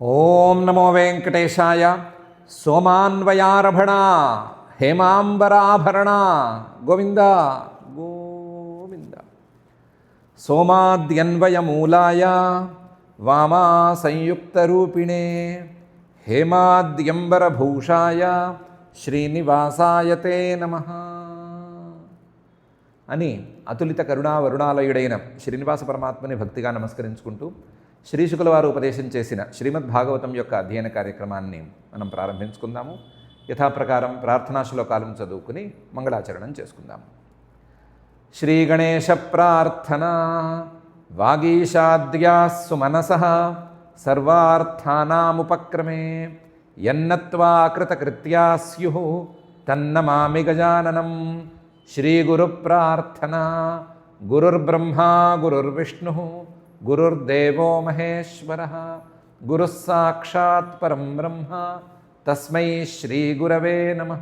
ఓం నమో వెంకటేశాయ సోమాన్వయారభణ హేమాంబరాభరణ గోవింద గోవింద. సోమాద్యన్వయమూలాయ వామా సంయుక్తరూపిణే హేమాద్యంబరభూషాయ శ్రీనివాసాయ తే నమ. అని అతులిత కరుణా వరుణాలయుడైన శ్రీనివాస పరమాత్మని భక్తిగా నమస్కరించుకుంటూ శ్రీశుకుల వారు ఉపదేశం చేసిన శ్రీమద్ భాగవతం యొక్క అధ్యయన కార్యక్రమాన్ని మనం ప్రారంభించుకుందాము. యథాప్రకారం ప్రార్థనా శ్లోకాలను చదువుకుని మంగళాచరణం చేసుకుందాము. శ్రీగణేశ ప్రార్థన. వాగీషాద్యాస్సు మనస సర్వార్థానాముపక్రమే. ఎన్నత్వాకృతకృత్యా స్యు తన్నమామి గజాననం. శ్రీగురు ప్రార్థన. గురుర్బ్రహ్మా గురుర్విష్ణు. గురుర్దేవో మహేశ్వర గురుः సాక్షాత్ పరం బ్రహ్మ తస్మై శ్రీగురవే నమ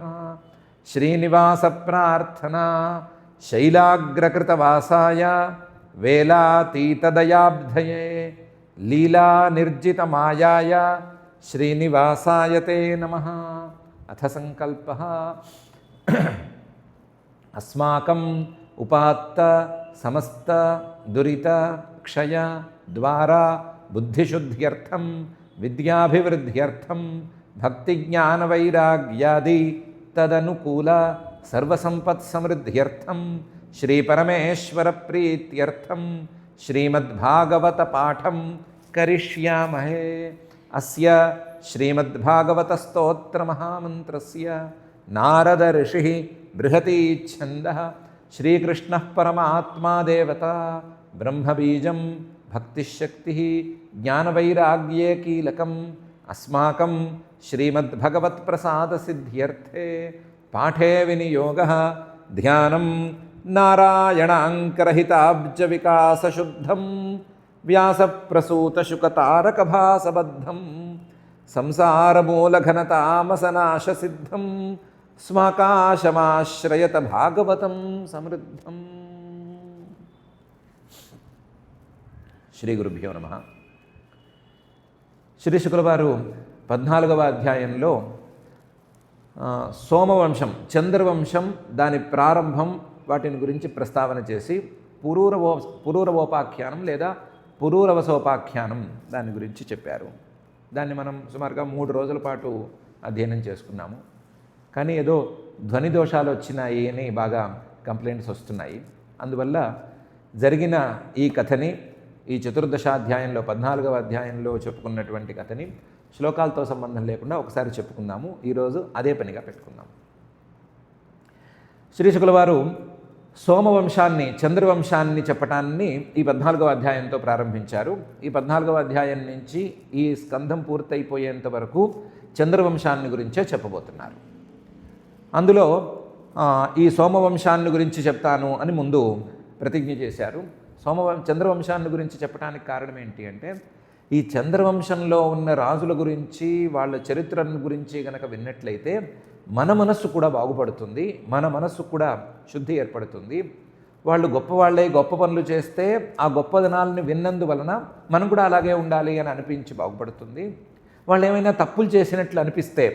శ్రీనివాస ప్రార్థన శైలాగ్రకృతవాసాయ వేలాతీతదయాబ్ధయే లీలా నిర్జితమాయాయ శ్రీనివాసాయ తే నమ అథ సంకల్ప అస్మాకం ఉపాత్త क्षय द्वारा बुद्धिशुद्ध्यर्थम विद्याभिवृद्ध्यर्थम भक्ति ज्ञान वैराग्यादि तदनुकूल सर्वसंपत् समृद्ध्यर्थम श्री परमेश्वर प्रीत्यर्थम श्रीमद्भागवत पाठम करिष्यामहे अस्य श्रीमद्भागवत स्तोत्र महामन्त्रस्य नारद ऋषि बृहती छंद श्रीकृष्ण परमात्मा देवता ब्रह्मबीजं भक्तिशक्तिः ज्ञानवैराग्येकीलकम् अस्माकं सिद्ध्यर्थे पाठे विनियोग ध्यान नारायणकताब्ज विसशुद्धम व्यास ध्यानं संसारमूलघनतामसनाश सिद्धम स्वाकाशमाश्रयत स्वाकाशमाश्रयतभागवतं समृद्धम् శ్రీ గురుభ్యో నమ. శ్రీ శుక్లవారు పద్నాలుగవ అధ్యాయంలో సోమవంశం చంద్రవంశం దాని ప్రారంభం వాటిని గురించి ప్రస్తావన చేసి పురూరవో పురూరవోపాఖ్యానం లేదా పురూరవసోపాఖ్యానం దాని గురించి చెప్పారు. దాన్ని మనం సుమారుగా మూడు రోజుల పాటు అధ్యయనం చేసుకున్నాము. కానీ ఏదో ధ్వని దోషాలు వచ్చినాయి అని బాగా కంప్లైంట్స్ వస్తున్నాయి. అందువల్ల జరిగిన ఈ కథని ఈ చతుర్దశాధ్యాయంలో పద్నాలుగవ అధ్యాయంలో చెప్పుకున్నటువంటి కథని శ్లోకాలతో సంబంధం లేకుండా ఒకసారి చెప్పుకుందాము. ఈరోజు అదే పనిగా పెట్టుకుందాం శ్రీశుకుల వారు సోమవంశాన్ని చంద్రవంశాన్ని చెప్పటాన్ని ఈ పద్నాలుగవ అధ్యాయంతో ప్రారంభించారు. ఈ పద్నాలుగవ అధ్యాయం నుంచి ఈ స్కంధం పూర్తయిపోయేంత వరకు చంద్రవంశాన్ని గురించే చెప్పబోతున్నారు. అందులో ఈ సోమవంశాన్ని గురించి చెప్తాను అని ముందు ప్రతిజ్ఞ చేశారు. సోమవం చంద్రవంశాన్ని గురించి చెప్పడానికి కారణం ఏంటి అంటే ఈ చంద్రవంశంలో ఉన్న రాజుల గురించి వాళ్ళ చరిత్రను గురించి కనుక విన్నట్లయితే మన మనస్సు కూడా బాగుపడుతుంది మన మనస్సు కూడా శుద్ధి ఏర్పడుతుంది. వాళ్ళు గొప్పవాళ్ళే గొప్ప పనులు చేస్తే ఆ గొప్పదనాలని విన్నందువలన మనం కూడా అలాగే ఉండాలి అని అనిపించి బాగుపడుతుంది. వాళ్ళు ఏమైనా తప్పులు చేసినట్లు అనిపిస్తే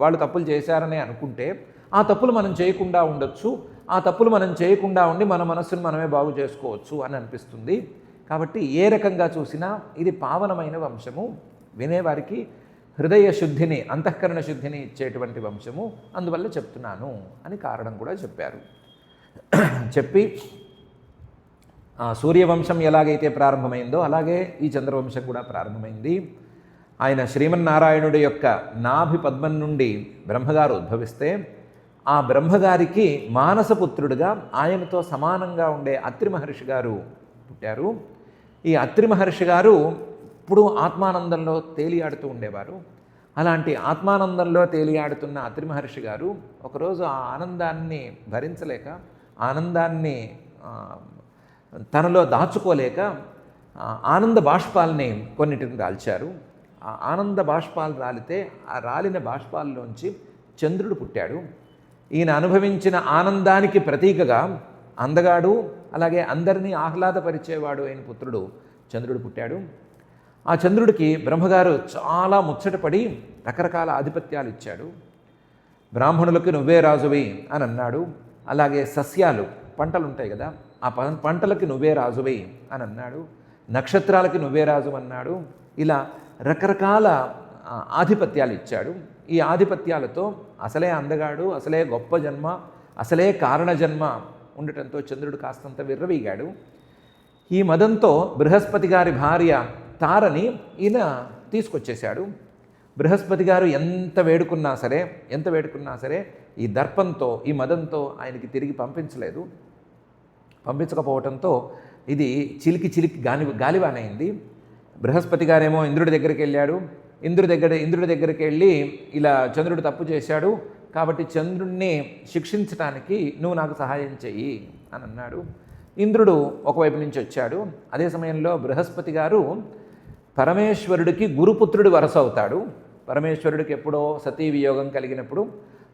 వాళ్ళు తప్పులు చేశారని అనుకుంటే ఆ తప్పులు మనం చేయకుండా ఉండొచ్చు. ఆ తప్పులు మనం చేయకుండా ఉండి మన మనస్సును మనమే బాగు చేసుకోవచ్చు అని అనిపిస్తుంది. కాబట్టి ఏ రకంగా చూసినా ఇది పావనమైన వంశము. వినేవారికి హృదయ శుద్ధిని అంతఃకరణ శుద్ధిని ఇచ్చేటువంటి వంశము. అందువల్ల చెప్తున్నాను అని కారణం కూడా చెప్పారు. చెప్పి సూర్యవంశం ఎలాగైతే ప్రారంభమైందో అలాగే ఈ చంద్రవంశం కూడా ప్రారంభమైంది. ఆయన శ్రీమన్నారాయణుడి యొక్క నాభి పద్మం నుండి బ్రహ్మగారు ఉద్భవిస్తే ఆ బ్రహ్మగారికి మానసపుత్రుడిగా ఆయనతో సమానంగా ఉండే అత్రి మహర్షి గారు పుట్టారు. ఈ అత్రి మహర్షి గారు ఇప్పుడు ఆత్మానందంలో తేలియాడుతూ ఉండేవారు. అలాంటి ఆత్మానందంలో తేలియాడుతున్న అత్రి మహర్షి గారు ఒకరోజు ఆ ఆనందాన్ని భరించలేక ఆనందాన్ని తనలో దాచుకోలేక ఆనంద బాష్పాల్ని కొన్నిటిని రాల్చారు. ఆ ఆనంద బాష్పాలు రాలితే ఆ రాలిన బాష్పాల్లోంచి చంద్రుడు పుట్టాడు. ఈయన అనుభవించిన ఆనందానికి ప్రతీకగా అందగాడు అలాగే అందరినీ ఆహ్లాదపరిచేవాడు అయిన పుత్రుడు చంద్రుడు పుట్టాడు. ఆ చంద్రుడికి బ్రహ్మగారు చాలా ముచ్చటపడి రకరకాల ఆధిపత్యాలు ఇచ్చాడు. బ్రాహ్మణులకు నువ్వే రాజువి అని అన్నాడు. అలాగే సస్యాలు పంటలు ఉంటాయి కదా ఆ పంటలకి నువ్వే రాజువి అని అన్నాడు. నక్షత్రాలకి నువ్వే రాజు అన్నాడు. ఇలా రకరకాల ఆధిపత్యాలు ఇచ్చాడు. ఈ ఆధిపత్యాలతో అసలే అందగాడు అసలే గొప్ప జన్మ అసలే కారణ జన్మ ఉండటంతో చంద్రుడు కాస్తంత విర్రవీగాడు. ఈ మదంతో బృహస్పతి గారి భార్య తారని ఈయన తీసుకొచ్చేశాడు. బృహస్పతి గారు ఎంత వేడుకున్నా సరే ఎంత వేడుకున్నా సరే ఈ దర్పంతో ఈ మదంతో ఆయనకి తిరిగి పంపించలేదు. పంపించకపోవడంతో ఇది చిలికి చిలికి గాలి గాలివానైంది. బృహస్పతి గారేమో ఇంద్రుడి దగ్గరికి వెళ్ళాడు. ఇంద్రుడి దగ్గర ఇంద్రుడి దగ్గరికి వెళ్ళి ఇలా చంద్రుడు తప్పు చేశాడు కాబట్టి చంద్రుణ్ణి శిక్షించడానికి నువ్వు నాకు సహాయం చెయ్యి అని అన్నాడు. ఇంద్రుడు ఒకవైపు నుంచి వచ్చాడు. అదే సమయంలో బృహస్పతి గారు పరమేశ్వరుడికి గురుపుత్రుడు వరస అవుతాడు. పరమేశ్వరుడికి ఎప్పుడో సతీ వియోగం కలిగినప్పుడు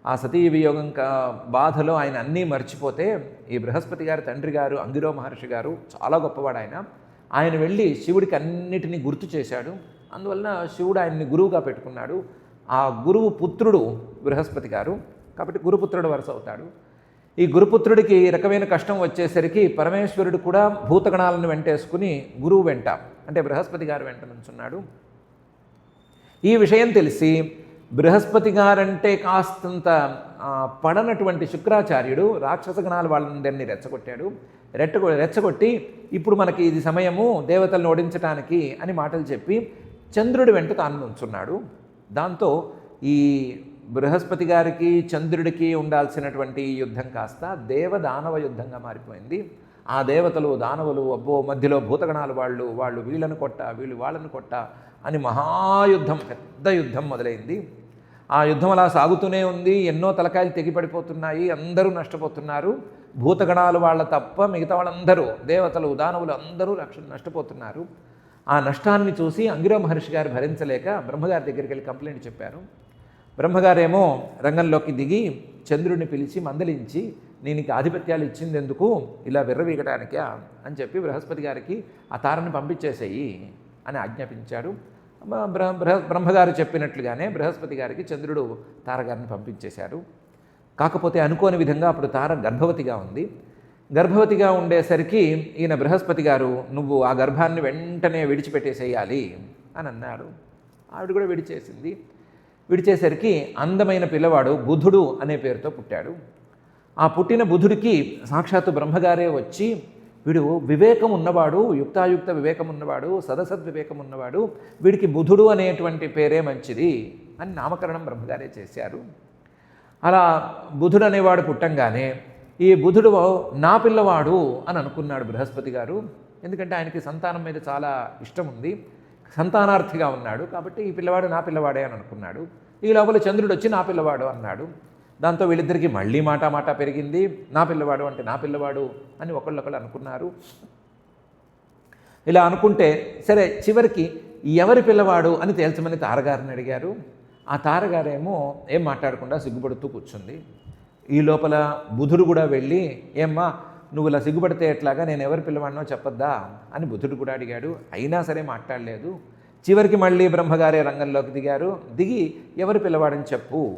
ఆ సతీ వియోగం కా బాధలో ఆయన అన్నీ మర్చిపోతే ఈ బృహస్పతి గారి తండ్రి గారు అంగిరో మహర్షి గారు చాలా గొప్పవాడు ఆయన ఆయన వెళ్ళి శివుడికి అన్నిటినీ గుర్తు చేశాడు. అందువలన శివుడు ఆయన్ని గురువుగా పెట్టుకున్నాడు. ఆ గురువు పుత్రుడు బృహస్పతి గారు. కాబట్టి గురుపుత్రుడు వరుస అవుతాడు. ఈ గురుపుత్రుడికి ఈ రకమైన కష్టం వచ్చేసరికి పరమేశ్వరుడు కూడా భూతగణాలను వెంటేసుకుని గురువు వెంట అంటే బృహస్పతి గారు వెంట నుంచున్నాడు. ఈ విషయం తెలిసి బృహస్పతి గారంటే కాస్తంత పడనటువంటి శుక్రాచార్యుడు రాక్షస గణాలు వాళ్ళందరినీ రెచ్చగొట్టాడు. రెట్టగొ రెచ్చగొట్టి ఇప్పుడు మనకి ఇది సమయము దేవతలను ఓడించటానికి అని మాటలు చెప్పి చంద్రుడి వెంట తాను నుంచున్నాడు. దాంతో ఈ బృహస్పతి గారికి చంద్రుడికి ఉండాల్సినటువంటి ఈ యుద్ధం కాస్త దేవదానవ యుద్ధంగా మారిపోయింది. ఆ దేవతలు దానవులు అబ్బో మధ్యలో భూతగణాలు వాళ్ళు వాళ్ళు వీళ్ళను కొట్ట వీళ్ళు వాళ్ళను కొట్ట అని మహాయుద్ధం పెద్ద యుద్ధం మొదలైంది. ఆ యుద్ధం అలా సాగుతూనే ఉంది. ఎన్నో తలకాయలు తెగిపడిపోతున్నాయి. అందరూ నష్టపోతున్నారు. భూతగణాలు వాళ్ళ తప్ప మిగతా వాళ్ళందరూ దేవతలు దానవులు అందరూ లక్ష నష్టపోతున్నారు. ఆ నష్టాన్ని చూసి అంగిరో మహర్షి గారు భరించలేక బ్రహ్మగారి దగ్గరికి వెళ్ళి కంప్లైంట్ చెప్పారు. బ్రహ్మగారేమో రంగంలోకి దిగి చంద్రుడిని పిలిచి మందలించి నేను ఆధిపత్యాలు ఇచ్చింది ఎందుకు ఇలా విర్రవీగటానికా? అని చెప్పి బృహస్పతి గారికి ఆ తారని పంపించేసేయి అని ఆజ్ఞాపించాడు. బ- బ్రహ్మగారు చెప్పినట్లుగానే బృహస్పతి గారికి చంద్రుడు తారగారిని పంపించేశారు. కాకపోతే అనుకోని విధంగా అప్పుడు తార గర్భవతిగా ఉంది. గర్భవతిగా ఉండేసరికి ఈయన బృహస్పతి గారు నువ్వు ఆ గర్భాన్ని వెంటనే విడిచిపెట్టేసేయాలి అని అన్నాడు. ఆవిడ కూడా విడిచేసింది. విడిచేసరికి అందమైన పిల్లవాడు బుధుడు అనే పేరుతో పుట్టాడు. ఆ పుట్టిన బుధుడికి సాక్షాత్తు బ్రహ్మగారే వచ్చి వీడు వివేకం ఉన్నవాడు యుక్తాయుక్త వివేకం ఉన్నవాడు సదసద్ వివేకం ఉన్నవాడు వీడికి బుధుడు అనేటువంటి పేరే మంచిది అని నామకరణం బ్రహ్మగారే చేశారు. అలా బుధుడు అనేవాడు పుట్టంగానే ఈ బుధుడు నా పిల్లవాడు అని అనుకున్నాడు బృహస్పతి గారు. ఎందుకంటే ఆయనకి సంతానం మీద చాలా ఇష్టం ఉంది. సంతానార్థిగా ఉన్నాడు. కాబట్టి ఈ పిల్లవాడు నా పిల్లవాడే అని అనుకున్నాడు. ఈ లోపల చంద్రుడు వచ్చి నా పిల్లవాడు అన్నాడు. దాంతో వీళ్ళిద్దరికీ మళ్ళీ మాట మాట పెరిగింది. నా పిల్లవాడు అంటే నా పిల్లవాడు అని ఒకళ్ళొకళ్ళు అనుకున్నారు. ఇలా అనుకుంటే సరే చివరికి ఎవరి పిల్లవాడు అని తేల్చమని తారగారిని అడిగారు. ఆ తారగారేమో ఏం మాట్లాడకుండా సిగ్గుపడుతూ కూర్చుంది. ఈ లోపల బుధుడు కూడా వెళ్ళి ఏమ్మా నువ్వు ఇలా సిగ్గుపడితే ఎట్లాగా? నేను ఎవరు పిల్లవాడినో చెప్పొద్దా? అని బుధుడు కూడా అడిగాడు. అయినా సరే మాట్లాడలేదు. చివరికి మళ్ళీ బ్రహ్మగారే రంగంలోకి దిగారు. దిగి ఎవరు పిల్లవాడని చెప్పు?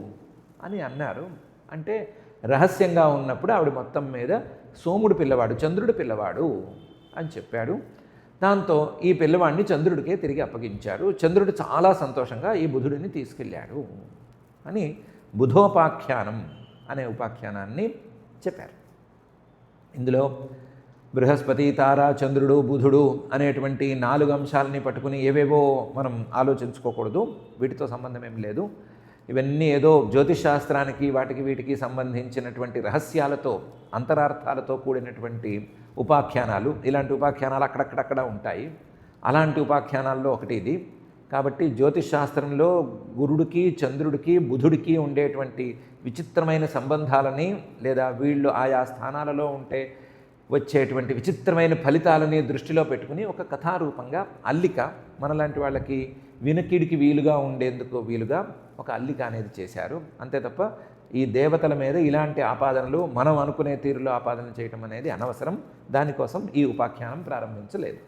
అని అన్నారు. అంటే రహస్యంగా ఉన్నప్పుడు ఆవిడ మొత్తం మీద సోముడు పిల్లవాడు చంద్రుడు పిల్లవాడు అని చెప్పాడు. దాంతో ఈ పిల్లవాడిని చంద్రుడికే తిరిగి అప్పగించారు. చంద్రుడు చాలా సంతోషంగా ఈ బుధుడిని తీసుకెళ్ళాడు అని బుధోపాఖ్యానం అనే ఉపాఖ్యానాన్ని చెప్పారు. ఇందులో బృహస్పతి తార చంద్రుడు బుధుడు అనేటువంటి నాలుగు అంశాలని పట్టుకుని ఏవేవో మనం ఆలోచించుకోకూడదు. వీటితో సంబంధం ఏం లేదు. ఇవన్నీ ఏదో జ్యోతిష్ శాస్త్రానికి వాటికి వీటికి సంబంధించినటువంటి రహస్యాలతో అంతరార్థాలతో కూడినటువంటి ఉపాఖ్యానాలు. ఇలాంటి ఉపాఖ్యానాలు అక్కడక్కడక్కడ ఉంటాయి. అలాంటి ఉపాఖ్యానాల్లో ఒకటి ఇది. కాబట్టి జ్యోతిష్ శాస్త్రంలో గురుడికి చంద్రుడికి బుధుడికి ఉండేటువంటి విచిత్రమైన సంబంధాలని లేదా వీళ్ళు ఆయా స్థానాలలో ఉంటే వచ్చేటువంటి విచిత్రమైన ఫలితాలని దృష్టిలో పెట్టుకుని ఒక కథారూపంగా అల్లిక మనలాంటి వాళ్ళకి వినకిడికి వీలుగా ఉండేందుకు వీలుగా ఒక అల్లిక అనేది చేశారు. అంతే తప్ప ఈ దేవతల మీద ఇలాంటి ఆపాదనలు మనం అనుకునే తీరులో ఆపాదన చేయటం అనేది అనవసరం. దానికోసం ఈ ఉపాఖ్యానం ప్రారంభించలేదు.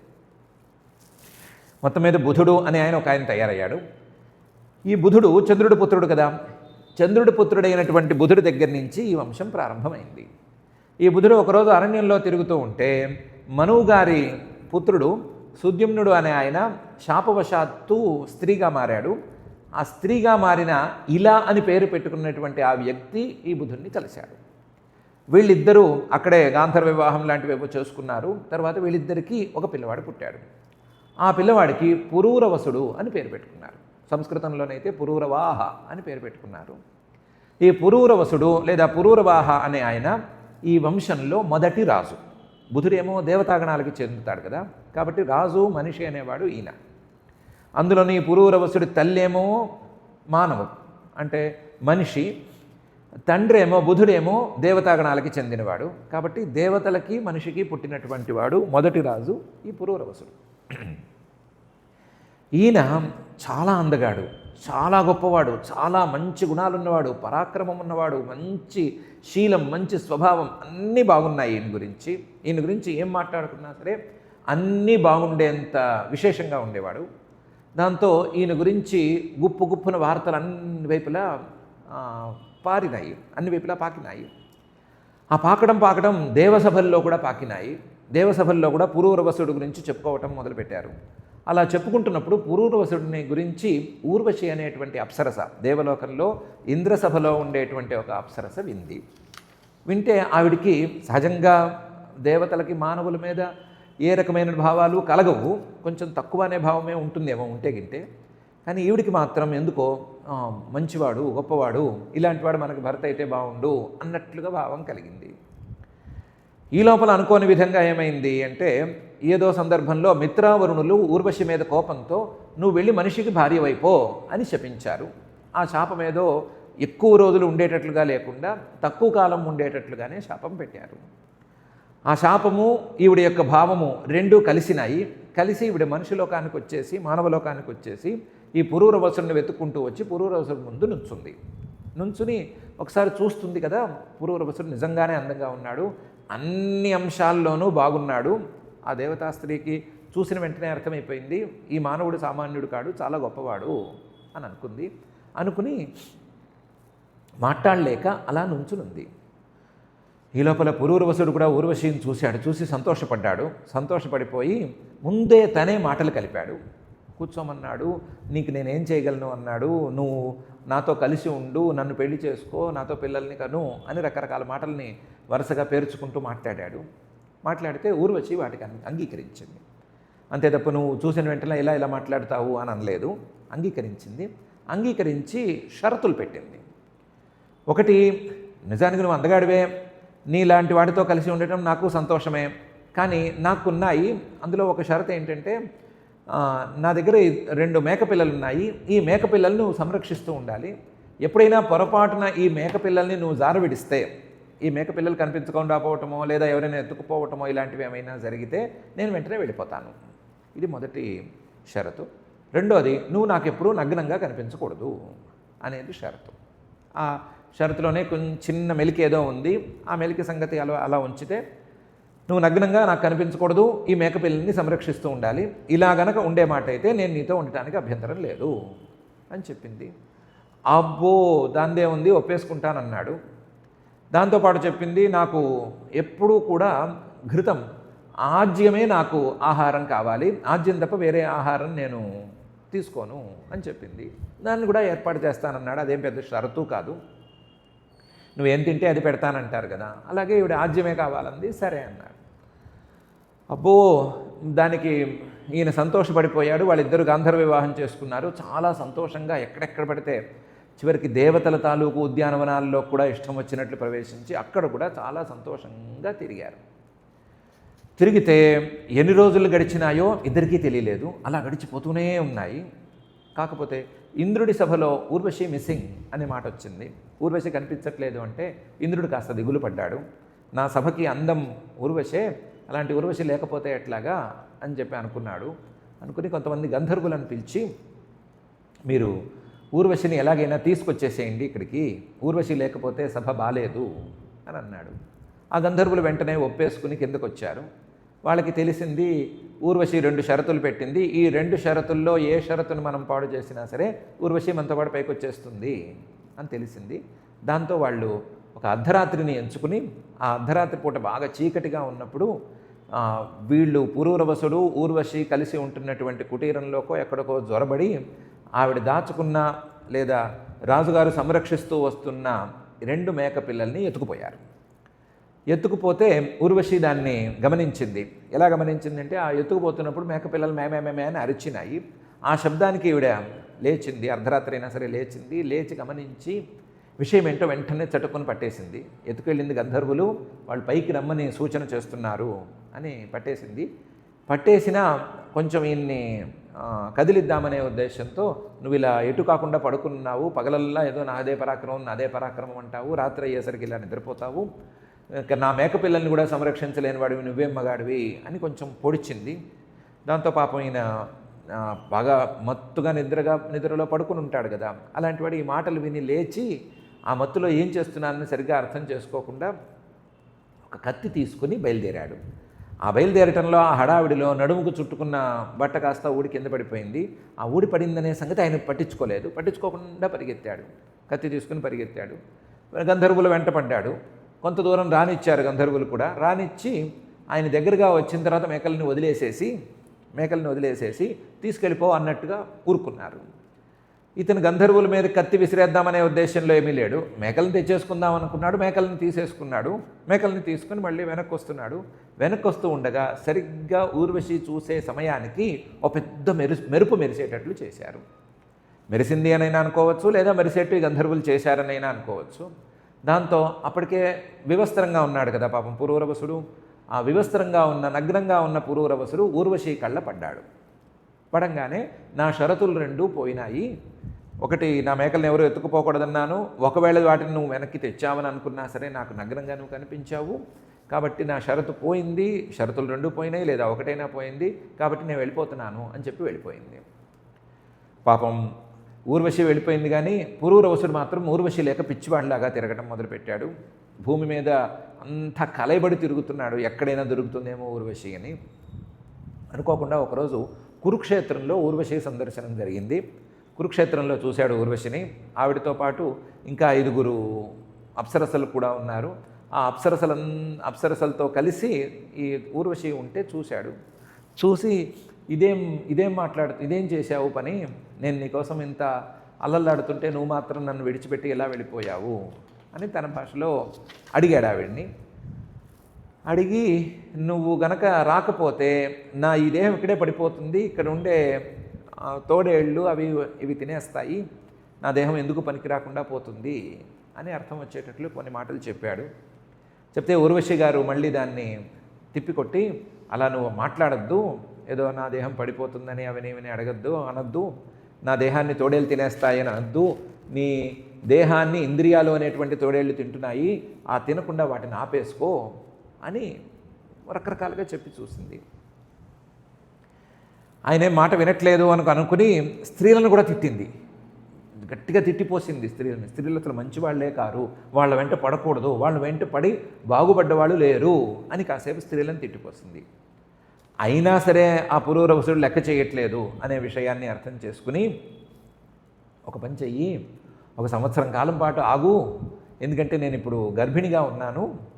మొత్తం మీద బుధుడు అని ఆయన ఒక ఆయన తయారయ్యాడు. ఈ బుధుడు చంద్రుడు పుత్రుడు కదా. చంద్రుడి పుత్రుడైనటువంటి బుధుడి దగ్గర నుంచి ఈ వంశం ప్రారంభమైంది. ఈ బుధుడు ఒకరోజు అరణ్యంలో తిరుగుతూ ఉంటే మనువు గారి పుత్రుడు సుద్యుమ్నుడు అనే ఆయన శాపవశాత్తు స్త్రీగా మారాడు. ఆ స్త్రీగా మారిన ఇలా అని పేరు పెట్టుకున్నటువంటి ఆ వ్యక్తి ఈ బుధుడిని కలిశాడు. వీళ్ళిద్దరూ అక్కడే గాంధర్ వివాహం లాంటివి ఏవో చేసుకున్నారు. తర్వాత వీళ్ళిద్దరికీ ఒక పిల్లవాడు పుట్టాడు. ఆ పిల్లవాడికి పురూరవసుడు అని పేరు పెట్టుకున్నారు. సంస్కృతంలోనైతే పురూరవాహ అని పేరు పెట్టుకున్నారు. ఈ పురూరవసుడు లేదా పురూరవాహ అనే ఆయన ఈ వంశంలో మొదటి రాజు. బుధుడేమో దేవతాగణాలకి చెందుతాడు కదా. కాబట్టి రాజు మనిషి అనేవాడు ఈయన. అందులోని పురూరవసుడి తల్లేమో మానవుడు అంటే మనిషి. తండ్రేమో బుధుడేమో దేవతాగణాలకి చెందినవాడు. కాబట్టి దేవతలకి మనిషికి పుట్టినటువంటి వాడు మొదటి రాజు ఈ పురూరవసుడు. ఈయన చాలా అందగాడు. చాలా గొప్పవాడు చాలా మంచి గుణాలు ఉన్నవాడు పరాక్రమం ఉన్నవాడు మంచి శీలం మంచి స్వభావం అన్నీ బాగున్నాయి ఈయన గురించి. ఈయన గురించి ఏం మాట్లాడుకున్నా సరే అన్నీ బాగుండేంత విశేషంగా ఉండేవాడు. దాంతో ఈయన గురించి గుప్పు గుప్పున వార్తలు అన్ని వైపులా పారినాయి అన్ని వైపులా పాకినాయి. ఆ పాకడం పాకడం దేవసభల్లో కూడా పాకినాయి. దేవసభల్లో కూడా పురూరవసుడు గురించి చెప్పుకోవటం మొదలుపెట్టారు. అలా చెప్పుకుంటున్నప్పుడు పురూరవసుడిని గురించి ఊర్వశి అనేటువంటి అప్సరస దేవలోకంలో ఇంద్రసభలో ఉండేటువంటి ఒక అప్సరస వింది. వింటే ఆవిడికి సహజంగా దేవతలకి మానవుల మీద ఏ రకమైన భావాలు కలగవు కొంచెం తక్కువ అనే భావమే ఉంటుందేమో ఉంటే గింటే. కానీ ఈవిడికి మాత్రం ఎందుకో మంచివాడు గొప్పవాడు ఇలాంటివాడు మనకు భర్త అయితే బాగుండు అన్నట్లుగా భావం కలిగింది. ఈ లోపల అనుకోని విధంగా ఏమైంది అంటే ఏదో సందర్భంలో మిత్రావరుణులు ఊర్వశి మీద కోపంతో నువ్వు వెళ్ళి మనిషికి భార్య వైపో అని శపించారు. ఆ శాపం ఏదో ఎక్కువ రోజులు ఉండేటట్లుగా లేకుండా తక్కువ కాలం ఉండేటట్లుగానే శాపం పెట్టారు. ఆ శాపము ఈవిడ యొక్క భావము రెండూ కలిసినాయి. కలిసి ఈవిడ మనుషులోకానికి వచ్చేసి మానవలోకానికి వచ్చేసి ఈ పురూరవసుడిని వెతుక్కుంటూ వచ్చి పురూరవసుడి ముందు నుంచుంది. నుంచుని ఒకసారి చూస్తుంది కదా పురూరవసుడు నిజంగానే అందంగా ఉన్నాడు. అన్ని అంశాల్లోనూ బాగున్నాడు. ఆ దేవతా స్త్రీకి చూసిన వెంటనే అర్థమైపోయింది ఈ మానవుడు సామాన్యుడు కాడు చాలా గొప్పవాడు అని అనుకుంది. అనుకుని మాట్లాడలేక అలా నుంచునుంది. ఈ లోపల పురూరవసుడు కూడా ఊర్వశిని చూశాడు చూసి సంతోషపడ్డాడు. సంతోషపడిపోయి ముందే తనే మాటలు కలిపాడు. కూర్చోమన్నాడు నీకు నేనేం చేయగలను? అన్నాడు. నువ్వు నాతో కలిసి ఉండు నన్ను పెళ్ళి చేసుకో నాతో పిల్లల్ని కను అని రకరకాల మాటల్ని వరుసగా పేర్చుకుంటూ మాట్లాడాడు. మాట్లాడితే ఊర్వశి వాటికి అంగీకరించింది. అంతే తప్ప నువ్వు చూసిన వెంటనే ఇలా ఇలా మాట్లాడతావు అని అనలేదు. అంగీకరించింది. అంగీకరించి షరతులు పెట్టింది. ఒకటి నిజానికి నువ్వు అందగాడివే. నీలాంటి వాడితో కలిసి ఉండటం నాకు సంతోషమే. కానీ నాకున్నాయి. అందులో ఒక షరత్ ఏంటంటే నా దగ్గర రెండు మేకపిల్లలు ఉన్నాయి ఈ మేకపిల్లలను నువ్వు సంరక్షిస్తూ ఉండాలి. ఎప్పుడైనా పొరపాటున ఈ మేకపిల్లల్ని నువ్వు జారవిడిస్తే ఈ మేకపిల్లలు కనిపించకుండా పోవటమో లేదా ఎవరైనా ఎత్తుకుపోవటమో ఇలాంటివి ఏమైనా జరిగితే నేను వెంటనే వెళ్ళిపోతాను. ఇది మొదటి షరతు. రెండోది నువ్వు నాకు ఎప్పుడూ నగ్నంగా కనిపించకూడదు అనేది షరతు. ఆ షరతులోనే కొంచెం చిన్న మెలికి ఏదో ఉంది. ఆ మెలిక సంగతి అలా అలా ఉంచితే నువ్వు నగ్నంగా నాకు కనిపించకూడదు ఈ మేకపిల్లని సంరక్షిస్తూ ఉండాలి. ఇలా గనక ఉండే మాట అయితే నేను నీతో ఉండటానికి అభ్యంతరం లేదు అని చెప్పింది. అబ్బో దాందే ఉంది ఒప్పేసుకుంటానన్నాడు. దాంతోపాటు చెప్పింది నాకు ఎప్పుడూ కూడా ఘృతం ఆజ్యమే నాకు ఆహారం కావాలి ఆజ్యం తప్ప వేరే ఆహారం నేను తీసుకోను అని చెప్పింది. దాన్ని కూడా ఏర్పాటు చేస్తానన్నాడు అదేం పెద్ద షరతు కాదు. నువ్వేం తింటే అది పెడతానంటారు కదా అలాగే ఇవిడ ఆజ్యమే కావాలంది సరే అన్నాడు. అబ్బో దానికి ఈయన సంతోషపడిపోయాడు వాళ్ళిద్దరు గాంధర్వ వివాహం చేసుకున్నారు. చాలా సంతోషంగా ఎక్కడెక్కడ పడితే చివరికి దేవతల తాలూకు ఉద్యానవనాల్లో కూడా ఇష్టం వచ్చినట్లు ప్రవేశించి అక్కడ కూడా చాలా సంతోషంగా తిరిగారు. తిరిగితే ఎన్ని రోజులు గడిచినాయో ఇద్దరికీ తెలియలేదు. అలా గడిచిపోతూనే ఉన్నాయి. కాకపోతే ఇంద్రుడి సభలో ఊర్వశి మిస్సింగ్ అనే మాట వచ్చింది. ఊర్వశి కనిపించట్లేదు అంటే ఇంద్రుడు కాస్త దిగులు పడ్డాడు. నా సభకి అందం ఊర్వశే అలాంటి ఉర్వశి లేకపోతే ఎట్లాగా అని చెప్పి అనుకున్నాడు. అనుకుని కొంతమంది గంధర్వులను పిలిచి మీరు ఊర్వశిని ఎలాగైనా తీసుకొచ్చేసేయండి ఇక్కడికి. ఊర్వశి లేకపోతే సభ బాలేదు అని అన్నాడు. ఆ గంధర్వులు వెంటనే ఒప్పేసుకుని కిందకు వచ్చారు వాళ్ళకి తెలిసింది ఊర్వశి రెండు షరతులు పెట్టింది. ఈ రెండు షరతుల్లో ఏ షరతును మనం పాడు చేసినా సరే ఊర్వశి మనతో పాటు పైకి వచ్చేస్తుంది అని తెలిసింది. దాంతో వాళ్ళు ఒక అర్ధరాత్రిని ఎంచుకుని ఆ అర్ధరాత్రి పూట బాగా చీకటిగా ఉన్నప్పుడు వీళ్ళు పురూరవసుడు ఊర్వశి కలిసి ఉంటున్నటువంటి కుటీరంలోకో ఎక్కడికో జ్వరబడి ఆవిడ దాచుకున్న లేదా రాజుగారు సంరక్షిస్తూ వస్తున్న రెండు మేక పిల్లల్ని ఎత్తుకుపోయారు. ఎత్తుకుపోతే ఊర్వశి దాన్ని గమనించింది. ఎలా గమనించిందంటే ఆ ఎత్తుకుపోతున్నప్పుడు మేకపిల్లలు మేమేమేమే అని అరిచినాయి. ఆ శబ్దానికి ఈవిడ లేచింది అర్ధరాత్రి అయినా సరే లేచింది. లేచి గమనించి విషయం ఏంటో వెంటనే చటుకొని పట్టేసింది. ఎత్తుకెళ్ళింది గంధర్వులు వాళ్ళు పైకి రమ్మని సూచన చేస్తున్నారు అని పట్టేసింది. పట్టేసినా కొంచెం ఈయన్ని కదిలిద్దామనే ఉద్దేశంతో నువ్వు ఇలా ఎటు కాకుండా పడుకున్నావు పగలల్లా ఏదో నాదే పరాక్రమం నాదే పరాక్రమం అంటావు రాత్రి అయ్యేసరికి ఇలా నిద్రపోతావు ఇక నా మేకపిల్లల్ని కూడా సంరక్షించలేని వాడివి నువ్వేం మగాడివి అని కొంచెం పొడిచింది. దాంతో పాపం ఈయన బాగా మత్తుగా నిద్రగా నిద్రలో పడుకుని ఉంటాడు కదా. అలాంటి వాడు ఈ మాటలు విని లేచి ఆ మత్తులో ఏం చేస్తున్నానని సరిగ్గా అర్థం చేసుకోకుండా ఒక కత్తి తీసుకుని బయలుదేరాడు. ఆ బయలుదేరటంలో ఆ హడావిడిలో నడుముకు చుట్టుకున్న బట్ట కాస్త ఊడి కింద పడిపోయింది. ఆ ఊడి పడిందనే సంగతి ఆయన పట్టించుకోలేదు. పట్టించుకోకుండా పరిగెత్తాడు. కత్తి తీసుకుని పరిగెత్తాడు. గంధర్వులు వెంట పడ్డాడు. కొంత దూరం రానిచ్చారు గంధర్వులు కూడా. రానిచ్చి ఆయన దగ్గరగా వచ్చిన తర్వాత మేకల్ని వదిలేసేసి మేకల్ని వదిలేసేసి తీసుకెళ్ళిపో అన్నట్టుగా ఊరుకున్నారు. ఇతను గంధర్వుల మీద కత్తి విసిరేద్దామనే ఉద్దేశంలో ఏమీ లేడు. మేకలను తెచ్చేసుకుందాం అనుకున్నాడు మేకలను తీసేసుకున్నాడు మేకల్ని తీసుకుని మళ్ళీ వెనక్కి వస్తున్నాడు వెనక్కి వస్తూ ఉండగా సరిగ్గా ఊర్వశి చూసే సమయానికి ఒక పెద్ద మెరు మెరుపు మెరిసేటట్లు చేశారు. మెరిసింది అనైనా అనుకోవచ్చు లేదా మెరిసేట్టు గంధర్వులు చేశారనైనా అనుకోవచ్చు. దాంతో అప్పటికే వివస్త్రంగా ఉన్నాడు కదా పాపం పురూరవసుడు ఆ వివస్త్రంగా ఉన్న నగ్నంగా ఉన్న పురూరవసుడు ఊర్వశి కళ్ళ పడ్డాడు. పడంగానే నా షరతులు రెండు పోయినాయి. ఒకటి నా మేకలను ఎవరు ఎత్తుకుపోకూడదన్నాను. ఒకవేళ వాటిని నువ్వు వెనక్కి తెచ్చావని అనుకున్నా సరే నాకు నగ్నంగా నువ్వు కనిపించావు. కాబట్టి నా షరతు పోయింది. షరతులు రెండు పోయినాయి లేదా ఒకటైనా పోయింది. కాబట్టి నేను వెళ్ళిపోతున్నాను అని చెప్పి వెళ్ళిపోయింది. పాపం ఊర్వశి వెళ్ళిపోయింది కానీ పురూరవసుడు మాత్రం ఊర్వశి లేక పిచ్చివాడిలాగా తిరగడం మొదలుపెట్టాడు. భూమి మీద అంతా కలయబడి తిరుగుతున్నాడు. ఎక్కడైనా దొరుకుతుందేమో ఊర్వశి అని. అనుకోకుండా ఒకరోజు కురుక్షేత్రంలో ఊర్వశి సందర్శనం జరిగింది. కురుక్షేత్రంలో చూశాడు ఊర్వశిని. ఆవిడతో పాటు ఇంకా ఐదుగురు అప్సరసలు కూడా ఉన్నారు. ఆ అప్సరసల అప్సరసలతో కలిసి ఈ ఊర్వశి ఉంటే చూశాడు. చూసి ఇదేం ఇదేం మాట్లాడు ఇదేం చేశావు పని? నేను నీకోసం ఇంత అల్లల్లాడుతుంటే నువ్వు మాత్రం నన్ను విడిచిపెట్టి ఎలా వెళ్ళిపోయావు? అని తన భాషలో అడిగాడు ఆవిడ్ని. అడిగి నువ్వు గనక రాకపోతే నా ఈ దేహం ఇక్కడే పడిపోతుంది ఇక్కడ ఉండే తోడేళ్ళు అవి ఇవి తినేస్తాయి నా దేహం ఎందుకు పనికి రాకుండా పోతుంది అని అర్థం వచ్చేటట్లు కొన్ని మాటలు చెప్పాడు. చెప్తే ఉర్వశి గారు మళ్ళీ దాన్ని తిప్పికొట్టి అలా నువ్వు మాట్లాడద్దు ఏదో నా దేహం పడిపోతుందని అవనేవని అడగద్దు అనద్దు నా దేహాన్ని తోడేళ్ళు తినేస్తాయని అనద్దు నీ దేహాన్ని ఇంద్రియాలు అనేటువంటి తోడేళ్ళు తింటున్నాయి ఆ తినకుండా వాటిని ఆపేసుకో అని రకరకాలుగా చెప్పి చూసింది. ఆయన మాట వినట్లేదు అని అనుకుని స్త్రీలను కూడా తిట్టింది. గట్టిగా తిట్టిపోసింది స్త్రీలను. స్త్రీలు అసలు మంచి వాళ్ళే కారు. వాళ్ళ వెంట పడకూడదు. వాళ్ళ వెంట పడి బాగుపడ్డవాళ్ళు లేరు అని కాసేపు స్త్రీలను తిట్టిపోసింది. అయినా సరే ఆ పురోరవసుడు లెక్క చేయట్లేదు అనే విషయాన్ని అర్థం చేసుకుని ఒక పని చెయ్యి. ఒక సంవత్సరం కాలం పాటు ఆగు. ఎందుకంటే నేను ఇప్పుడు గర్భిణిగా ఉన్నాను.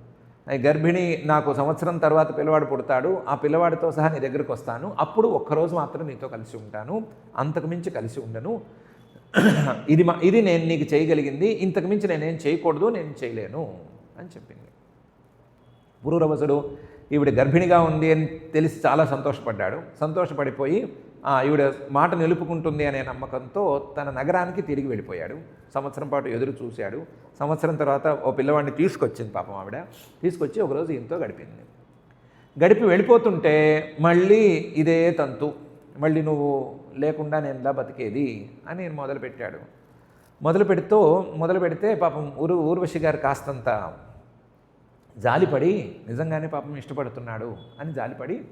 గర్భిణి నాకు సంవత్సరం తర్వాత పిల్లవాడు పుడతాడు ఆ పిల్లవాడితో సహా నీ దగ్గరికి వస్తాను. అప్పుడు ఒక్కరోజు మాత్రం నీతో కలిసి ఉంటాను. అంతకుమించి కలిసి ఉండను. ఇది మా ఇది నేను నీకు చేయగలిగింది. ఇంతకుమించి నేనేం చేయకూడదు నేను చేయలేను అని చెప్పింది. పురూరవసుడు ఈవిడ గర్భిణిగా ఉంది అని తెలిసి చాలా సంతోషపడ్డాడు. సంతోషపడిపోయి ఈవిడ మాట నిలుపుకుంటుంది అనే నమ్మకంతో తన నగరానికి తిరిగి వెళ్ళిపోయాడు. సంవత్సరం పాటు ఎదురు చూశాడు. సంవత్సరం తర్వాత ఓ పిల్లవాడిని తీసుకొచ్చింది పాపం ఆవిడ. తీసుకొచ్చి ఒకరోజు ఈయనతో గడిపింది. గడిపి వెళ్ళిపోతుంటే మళ్ళీ ఇదే తంతు మళ్ళీ నువ్వు లేకుండా నేను ఇలా బతికేది? అని నేను మొదలుపెట్టాడు. మొదలు పెడుతూ మొదలు పెడితే పాపం ఊరు ఊర్వశి గారు కాస్తంత జాలిపడి నిజంగానే పాపం ఇష్టపడుతున్నాడు అని జాలిపడి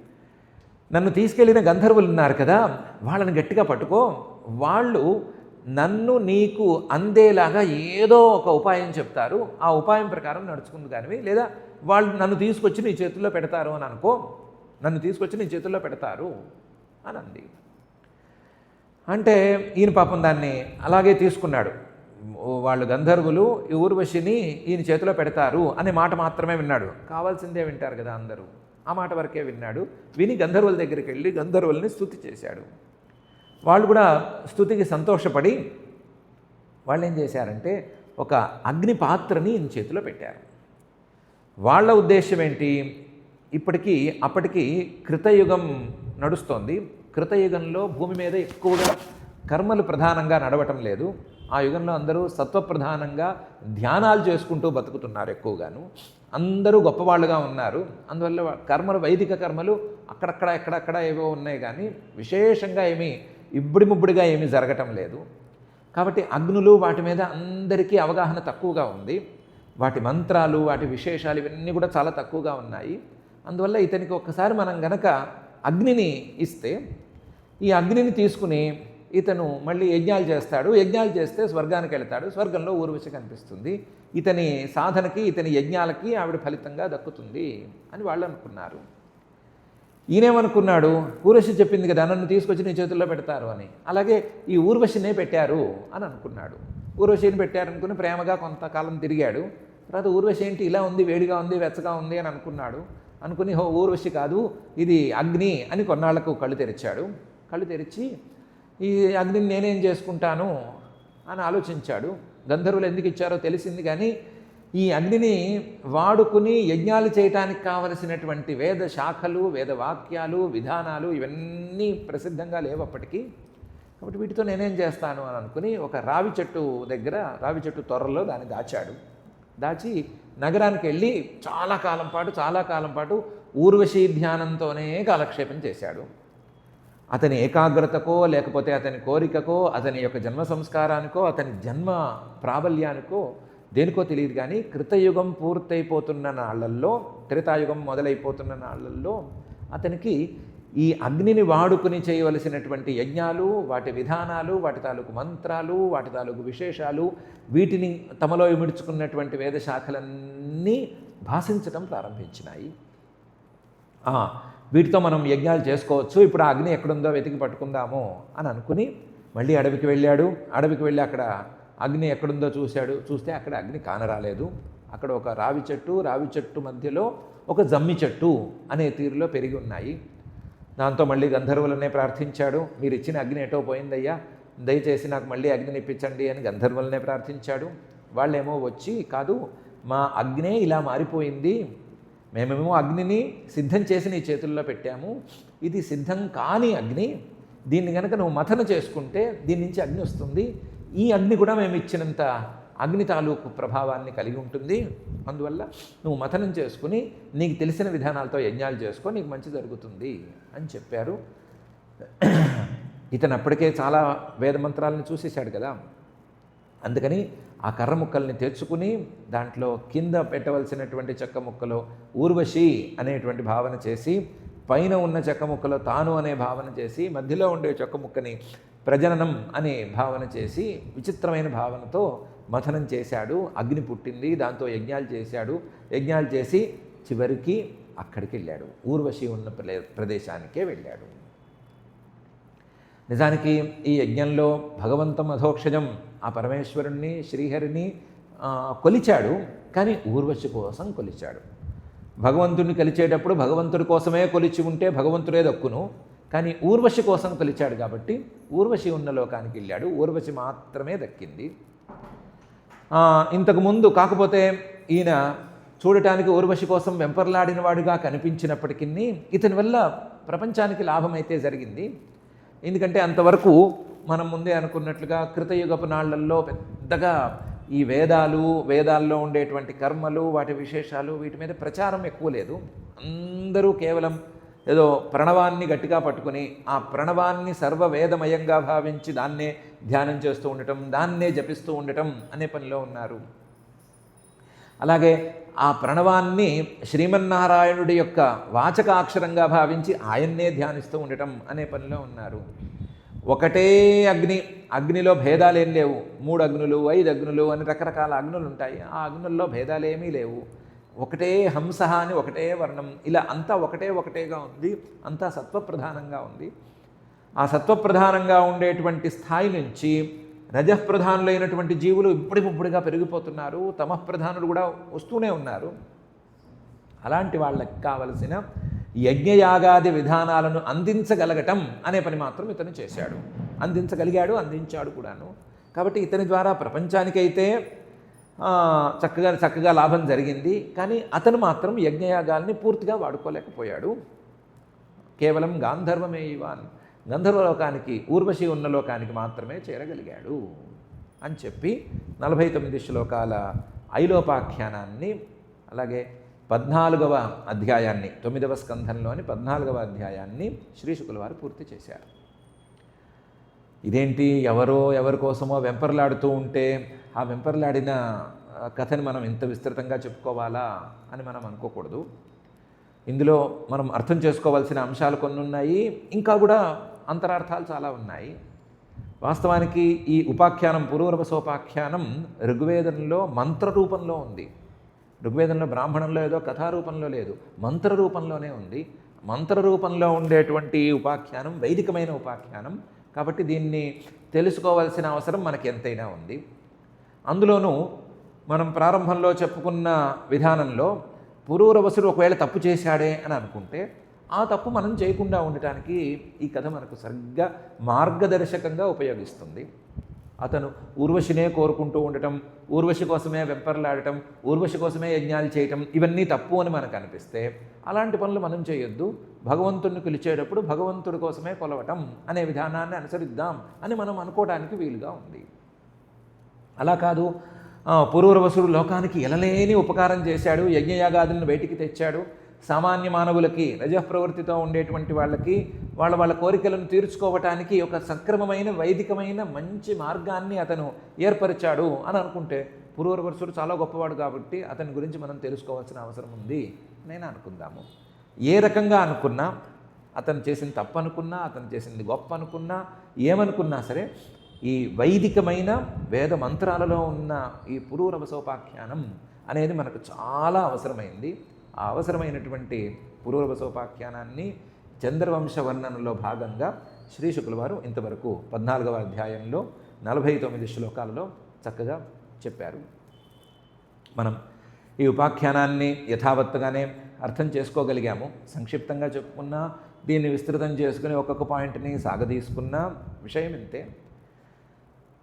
నన్ను తీసుకెళ్ళిన గంధర్వులు ఉన్నారు కదా వాళ్ళని గట్టిగా పట్టుకో. వాళ్ళు నన్ను నీకు అందేలాగా ఏదో ఒక ఉపాయం చెప్తారు. ఆ ఉపాయం ప్రకారం నడుచుకుంది కానివి లేదా వాళ్ళు నన్ను తీసుకొచ్చి నీ చేతుల్లో పెడతారు అని అనుకో. నన్ను తీసుకొచ్చి నీ చేతుల్లో పెడతారు అని అంది. అంటే ఈయన పాపం దాన్ని అలాగే తీసుకున్నాడు. వాళ్ళు గంధర్వులు ఈ ఊర్వశిని ఈయన చేతిలో పెడతారు అనే మాట మాత్రమే విన్నాడు. కావాల్సిందే వింటారు కదా అందరూ. ఆ మాట వరకే విన్నాడు. విని గంధర్వుల దగ్గరికి వెళ్ళి గంధర్వుల్ని స్థుతి చేశాడు. వాళ్ళు కూడా స్థుతికి సంతోషపడి వాళ్ళు ఏం చేశారంటే ఒక అగ్ని పాత్రని ఈయన చేతిలో పెట్టారు. వాళ్ళ ఉద్దేశం ఏంటి? ఇప్పటికీ అప్పటికి కృతయుగం నడుస్తోంది. కృతయుగంలో భూమి మీద ఎక్కువగా కర్మలు ప్రధానంగా నడవటం లేదు. ఆ యుగంలో అందరూ సత్వప్రధానంగా ధ్యానాలు చేసుకుంటూ బతుకుతున్నారు ఎక్కువగాను. అందరూ గొప్పవాళ్ళుగా ఉన్నారు. అందువల్ల కర్మలు వైదిక కర్మలు అక్కడక్కడ ఎక్కడక్కడ ఏవో ఉన్నాయి కానీ విశేషంగా ఏమీ ఇబ్బడి ముబ్బడిగా ఏమీ జరగటం లేదు. కాబట్టి అగ్నులు వాటి మీద అందరికీ అవగాహన తక్కువగా ఉంది. వాటి మంత్రాలు వాటి విశేషాలు ఇవన్నీ కూడా చాలా తక్కువగా ఉన్నాయి. అందువల్ల ఇతనికి ఒక్కసారి మనం గనక అగ్నిని ఇస్తే ఈ అగ్నిని తీసుకుని ఇతను మళ్ళీ యజ్ఞాలు చేస్తాడు. యజ్ఞాలు చేస్తే స్వర్గానికి వెళ్తాడు. స్వర్గంలో ఊర్వశి కనిపిస్తుంది. ఇతని సాధనకి ఇతని యజ్ఞాలకి ఆవిడ ఫలితంగా దక్కుతుంది అని వాళ్ళు అనుకున్నారు. ఈయనేమనుకున్నాడు? ఊర్వశి చెప్పింది కదా నన్ను తీసుకొచ్చి నీ చేతుల్లో పెడతారు అని. అలాగే ఈ ఊర్వశినే పెట్టారు అని అనుకున్నాడు. ఊర్వశిని పెట్టారనుకుని ప్రేమగా కొంతకాలం తిరిగాడు. తర్వాత ఊర్వశి ఏంటి? ఇలా ఉంది వేడిగా ఉంది వెచ్చగా ఉంది అని అనుకున్నాడు. అనుకుని హో ఊర్వశి కాదు ఇది అగ్ని అని కొన్నాళ్ళకు కళ్ళు తెరిచాడు. కళ్ళు తెరిచి ఈ అగ్నిని నేనేం చేసుకుంటాను అని ఆలోచించాడు. గంధర్వులు ఎందుకు ఇచ్చారో తెలిసింది కానీ ఈ అగ్నిని వాడుకుని యజ్ఞాలు చేయటానికి కావలసినటువంటి వేద శాఖలు వేద వాక్యాలు విధానాలు ఇవన్నీ ప్రసిద్ధంగా లేవు అప్పటికీ. కాబట్టి వీటితో నేనేం చేస్తాను అని అనుకుని ఒక రావి చెట్టు దగ్గర రావి చెట్టు త్వరలో దాన్ని దాచాడు. దాచి నగరానికి వెళ్ళి చాలా కాలం పాటు చాలా కాలం పాటు ఊర్వశీ ధ్యానంతోనే కాలక్షేపం చేశాడు. అతని ఏకాగ్రతకో లేకపోతే అతని కోరికకో అతని యొక్క జన్మ సంస్కారానికో అతని జన్మ ప్రాబల్యానికో దేనికో తెలియదు కానీ కృతయుగం పూర్తయిపోతున్న నాళ్ళల్లో త్రేతాయుగం మొదలైపోతున్న నాళ్ళల్లో అతనికి ఈ అగ్నిని వాడుకుని చేయవలసినటువంటి యజ్ఞాలు వాటి విధానాలు వాటి తాలూకు మంత్రాలు వాటి తాలూకు విశేషాలు వీటిని తమలో ఇమిడ్చుకున్నటువంటి వేదశాఖలన్నీ భాషించడం ప్రారంభించినాయి. వీటితో మనం యజ్ఞాలు చేసుకోవచ్చు. ఇప్పుడు ఆ అగ్ని ఎక్కడుందో వెతికి పట్టుకుందాము అని అనుకుని మళ్ళీ అడవికి వెళ్ళాడు. అడవికి వెళ్ళి అక్కడ అగ్ని ఎక్కడుందో చూశాడు. చూస్తే అక్కడ అగ్ని కానరాలేదు అక్కడ ఒక రావి చెట్టు రావి చెట్టు మధ్యలో ఒక జమ్మి చెట్టు అనే తీరులో పెరిగి ఉన్నాయి. దాంతో మళ్ళీ గంధర్వులనే ప్రార్థించాడు. మీరు ఇచ్చిన అగ్ని ఎటో పోయిందయ్యా? దయచేసి నాకు మళ్ళీ అగ్నిని ఇప్పించండి అని గంధర్వులనే ప్రార్థించాడు. వాళ్ళేమో వచ్చి కాదు మా అగ్నే ఇలా మారిపోయింది. మేమేమో అగ్నిని సిద్ధం చేసి నీ చేతుల్లో పెట్టాము. ఇది సిద్ధం కాని అగ్ని. దీన్ని కనుక నువ్వు మథన చేసుకుంటే దీని నుంచి అగ్ని వస్తుంది. ఈ అగ్ని కూడా మేము ఇచ్చినంత అగ్ని తాలూకు ప్రభావాన్ని కలిగి ఉంటుంది. అందువల్ల నువ్వు మథనం చేసుకుని నీకు తెలిసిన విధానాలతో యజ్ఞాలు చేసుకో నీకు మంచి జరుగుతుంది అని చెప్పారు. ఇతను అప్పటికే చాలా వేదమంత్రాలను చూసేశాడు కదా. అందుకని ఆ కర్ర ముక్కల్ని తెచ్చుకుని దాంట్లో కింద పెట్టవలసినటువంటి చెక్క ముక్కలో ఊర్వశి అనేటువంటి భావన చేసి పైన ఉన్న చెక్క ముక్కలో తాను అనే భావన చేసి మధ్యలో ఉండే చెక్క ముక్కని ప్రజననం అనే భావన చేసి విచిత్రమైన భావనతో మథనం చేశాడు. అగ్ని పుట్టింది దాంతో యజ్ఞాలు చేశాడు. యజ్ఞాలు చేసి చివరికి అక్కడికి వెళ్ళాడు. ఊర్వశి ఉన్న ప్రదేశానికే వెళ్ళాడు. నిజానికి ఈ యజ్ఞంలో భగవంతం అధోక్షజం ఆ పరమేశ్వరుణ్ణి శ్రీహరిని కొలిచాడు. కానీ ఊర్వశి కోసం కొలిచాడు. భగవంతుడిని కొలిచేటప్పుడు భగవంతుడి కోసమే కొలిచి ఉంటే భగవంతుడే దక్కును. కానీ ఊర్వశి కోసం కొలిచాడు కాబట్టి ఊర్వశి ఉన్న లోకానికి వెళ్ళాడు. ఊర్వశి మాత్రమే దక్కింది. ఇంతకుముందు కాకపోతే ఈయన చూడటానికి ఊర్వశి కోసం వెంపర్లాడినవాడుగా కనిపించినప్పటికీ ఇతని వల్ల ప్రపంచానికి లాభం అయితే జరిగింది. ఎందుకంటే అంతవరకు మనం ముందే అనుకున్నట్లుగా కృతయుగపు నాళ్ళల్లో పెద్దగా ఈ వేదాలు వేదాల్లో ఉండేటువంటి కర్మలు వాటి విశేషాలు వీటి మీద ప్రచారం ఎక్కువ లేదు. అందరూ కేవలం ఏదో ప్రణవాన్ని గట్టిగా పట్టుకుని ఆ ప్రణవాన్ని సర్వవేదమయంగా భావించి దాన్నే ధ్యానం చేస్తూ ఉండటం దాన్నే జపిస్తూ ఉండటం అనే పనిలో ఉన్నారు. అలాగే ఆ ప్రణవాన్ని శ్రీమన్నారాయణుడి యొక్క వాచకాక్షరంగా భావించి ఆయన్నే ధ్యానిస్తూ ఉండటం అనే పనిలో ఉన్నారు. ఒకటే అగ్ని అగ్నిలో భేదాలు ఏం లేవు. మూడు అగ్నులు ఐదు అగ్నులు అని రకరకాల అగ్నులు ఉంటాయి. ఆ అగ్నుల్లో భేదాలు ఏమీ లేవు. ఒకటే హంస అని ఒకటే వర్ణం. ఇలా అంతా ఒకటే ఒకటేగా ఉంది. అంతా సత్వప్రధానంగా ఉంది. ఆ సత్వప్రధానంగా ఉండేటువంటి స్థాయి నుంచి రజప్రధానులైనటువంటి జీవులు ఇప్పుడిప్పుడుగా పెరిగిపోతున్నారు. తమఃప్రధానులు కూడా వస్తూనే ఉన్నారు. అలాంటి వాళ్ళకి కావలసిన యజ్ఞయాగాది విధానాలను అందించగలగటం అనే పని మాత్రం ఇతను చేశాడు. అందించగలిగాడు అందించాడు కూడాను. కాబట్టి ఇతని ద్వారా ప్రపంచానికైతే చక్కగా చక్కగా లాభం జరిగింది. కానీ అతను మాత్రం యజ్ఞయాగాల్ని పూర్తిగా వాడుకోలేకపోయాడు. కేవలం గాంధర్వమే ఇవాన్. గంధర్వలోకానికి ఊర్వశి ఉన్న లోకానికి మాత్రమే చేరగలిగాడు అని చెప్పి నలభై తొమ్మిది శ్లోకాల ఐలోపాఖ్యానాన్ని అలాగే పద్నాలుగవ అధ్యాయాన్ని తొమ్మిదవ స్కంధంలోని పద్నాలుగవ అధ్యాయాన్ని శ్రీశుకుల వారు పూర్తి చేశారు. ఇదేంటి? ఎవరో ఎవరి కోసమో వెంపర్లాడుతూ ఉంటే ఆ వెంపర్లాడిన కథని మనం ఇంత విస్తృతంగా చెప్పుకోవాలా అని మనం అనుకోకూడదు. ఇందులో మనం అర్థం చేసుకోవాల్సిన అంశాలు కొన్ని ఉన్నాయి ఇంకా కూడా అంతరార్థాలు చాలా ఉన్నాయి. వాస్తవానికి ఈ ఉపాఖ్యానం పురూరవసోపాఖ్యానం ఋగ్వేదంలో మంత్ర రూపంలో ఉంది. ఋగ్వేదంలో బ్రాహ్మణంలో ఏదో కథారూపంలో లేదు మంత్ర రూపంలోనే ఉంది. మంత్ర రూపంలో ఉండేటువంటి ఉపాఖ్యానం వైదికమైన ఉపాఖ్యానం. కాబట్టి దీన్ని తెలుసుకోవాల్సిన అవసరం మనకి ఎంతైనా ఉంది. అందులోనూ మనం ప్రారంభంలో చెప్పుకున్న విధానంలో పురూరవసుడు ఒకవేళ తప్పు చేశాడే అని అనుకుంటే ఆ తప్పు మనం చేయకుండా ఉండటానికి ఈ కథ మనకు సరిగ్గా మార్గదర్శకంగా ఉపయోగిస్తుంది. అతను ఊర్వశినే కోరుకుంటూ ఉండటం ఊర్వశి కోసమే వెంపర్లాడటం ఊర్వశి కోసమే యజ్ఞాలు చేయటం ఇవన్నీ తప్పు అని మనకు అనిపిస్తే అలాంటి పనులు మనం చేయొద్దు. భగవంతుడిని పిలిచేటప్పుడు భగవంతుడి కోసమే కొలవటం అనే విధానాన్ని అనుసరిద్దాం అని మనం అనుకోవడానికి వీలుగా ఉంది. అలా కాదు ఆ, పురూరవసుడు లోకానికి ఎలలేని ఉపకారం చేశాడు యజ్ఞయాగాదులను బయటికి తెచ్చాడు సామాన్య మానవులకి రజప్రవృత్తితో ఉండేటువంటి వాళ్ళకి వాళ్ళ వాళ్ళ కోరికలను తీర్చుకోవటానికి ఒక సక్రమమైన వైదికమైన మంచి మార్గాన్ని అతను ఏర్పరిచాడు అని అనుకుంటే పురూరవరుసుడు చాలా గొప్పవాడు కాబట్టి అతని గురించి మనం తెలుసుకోవాల్సిన అవసరం ఉంది నేను అనుకుందాము. ఏ రకంగా అనుకున్నా అతను చేసింది తప్పు అనుకున్నా అతను చేసింది గొప్ప అనుకున్నా ఏమనుకున్నా సరే ఈ వైదికమైన వేద మంత్రాలలో ఉన్న ఈ పురూరవసోపాఖ్యానం అనేది మనకు చాలా అవసరమైంది. ఆ అవసరమైనటువంటి పురూరవసోపాఖ్యానాన్ని చంద్రవంశ వర్ణనలో భాగంగా శ్రీ శుక్లవారు ఇంతవరకు పద్నాలుగవ అధ్యాయంలో నలభై తొమ్మిది శ్లోకాలలో చక్కగా చెప్పారు. మనం ఈ ఉపాఖ్యానాన్ని యథావత్తుగానే అర్థం చేసుకోగలిగాము. సంక్షిప్తంగా చెప్పుకున్నా దీన్ని విస్తృతం చేసుకుని ఒక్కొక్క పాయింట్ని సాగదీసుకున్న విషయం ఇంతే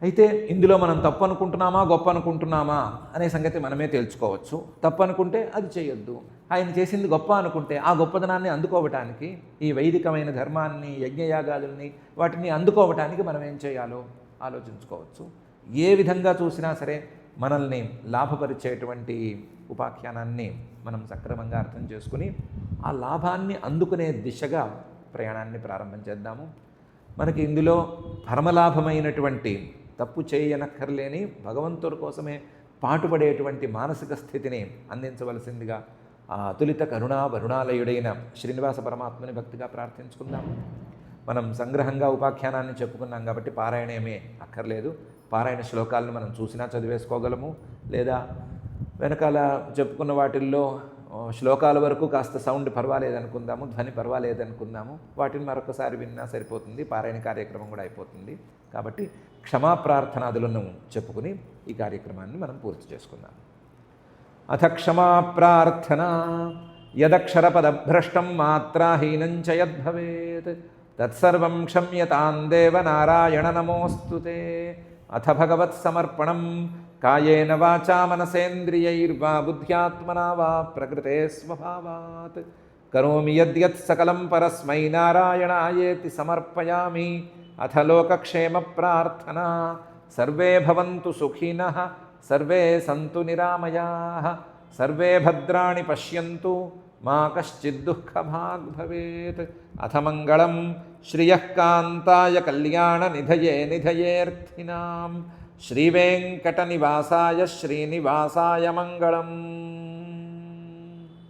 అయితే ఇందులో మనం తప్పు అనుకుంటున్నామా గొప్ప అనుకుంటున్నామా అనే సంగతి మనమే తెలుసుకోవచ్చు తప్పు అనుకుంటే అది చేయొద్దు. ఆయన చేసింది గొప్ప అనుకుంటే ఆ గొప్పదనాన్ని అందుకోవటానికి ఈ వైదికమైన ధర్మాన్ని యజ్ఞయాగాదుల్ని వాటిని అందుకోవటానికి మనం ఏం చేయాలో ఆలోచించుకోవచ్చు. ఏ విధంగా చూసినా సరే మనల్ని లాభపరిచేటువంటి ఉపాఖ్యానాన్ని మనం సక్రమంగా అర్థం చేసుకుని ఆ లాభాన్ని అందుకునే దిశగా ప్రయాణాన్ని ప్రారంభం చేద్దాము. మనకి ఇందులో పరమలాభమైనటువంటి తప్పు చేయనక్కర్లేని భగవంతుడి కోసమే పాటుపడేటువంటి మానసిక స్థితిని అందించవలసిందిగా ఆ అతులిత కరుణా వరుణాలయుడైన శ్రీనివాస పరమాత్మని భక్తిగా ప్రార్థించుకుందాం. మనం సంగ్రహంగా ఉపాఖ్యానాన్ని చెప్పుకున్నాం కాబట్టి పారాయణమే అక్కర్లేదు. పారాయణ శ్లోకాలను మనం చూసినా చదివేసుకోగలము. లేదా వెనకాల చెప్పుకున్న వాటిల్లో శ్లోకాల వరకు కాస్త సౌండ్ పర్వాలేదనుకుందాము ధ్వని పర్వాలేదనుకుందాము. వాటిని మరొకసారి విన్నా సరిపోతుంది పారాయణ కార్యక్రమం కూడా అయిపోతుంది. కాబట్టి క్షమాప్రార్థనాదులను చెప్పుకుని ఈ కార్యక్రమాన్ని మనం పూర్తి చేసుకుందాం. అథ క్షమాప్రార్థన యదక్షరపదభ్రష్టం మాత్రాహీనం చ యద్భవేత్. తత్సర్వం క్షమ్యతాం దేవ నారాయణ నమోస్తుతే. అథ భగవత్ సమర్పణం కాయేన వాచా మనసేంద్రియైర్వా బుద్ధ్యాత్మనా వా ప్రకృతే స్వభావాత్. కరోమి యద్యత్ సకలం పరస్మై నారాయణాయేతి సమర్పయామి అథ లోకక్షేమ ప్రార్థనా. సర్వే భవంతు సుఖిన సర్వే సంతు నిరామయా. సర్వే భద్రాణి పశ్యంతు మా కశ్చిద్దుఃఖభాగ్ భవేత్. అథ మంగళం శ్రియఃకాంతాయ కళ్యాణ నిధయే నిధయేర్థినాం శ్రీవేంకటనివాసాయ శ్రీనివాసాయ మంగళం.